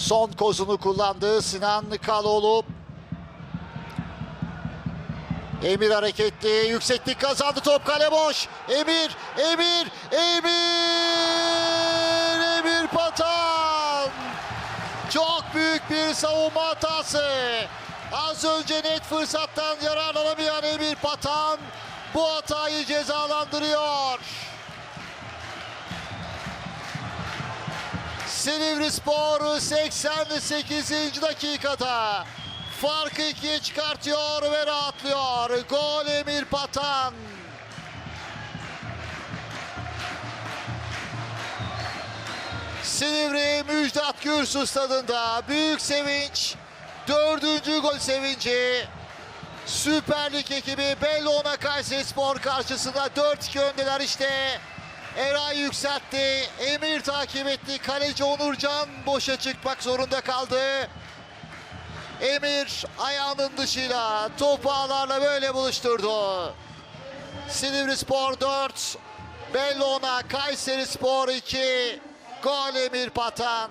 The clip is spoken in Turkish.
Son kozunu kullandı Sinan Kaloğlu. Emir hareketli, yükseklik kazandı, top kale boş. Emir, Emir, Emir, Emir Patan. Çok büyük bir savunma hatası. Az önce net fırsattan yararlanamayan Emir Patan bu hatayı cezalandırıyor. Silivri Spor 88. dakikada farkı ikiye çıkartıyor ve rahatlıyor. Gol Emir Patan. Silivri Müjdat Gürsü stadında büyük sevinç. Dördüncü gol sevinci. Süper Lig ekibi Bellona Kayseri Spor karşısında 4-2 öndeler işte. Eray yükseltti. Emir takip etti. Kaleci Onurcan boşa çıkmak zorunda kaldı. Emir ayağının dışıyla topu ağlarla böyle buluşturdu. Silivri Spor 4, Bellona Kayseri Spor 2. Gol Emir Patan.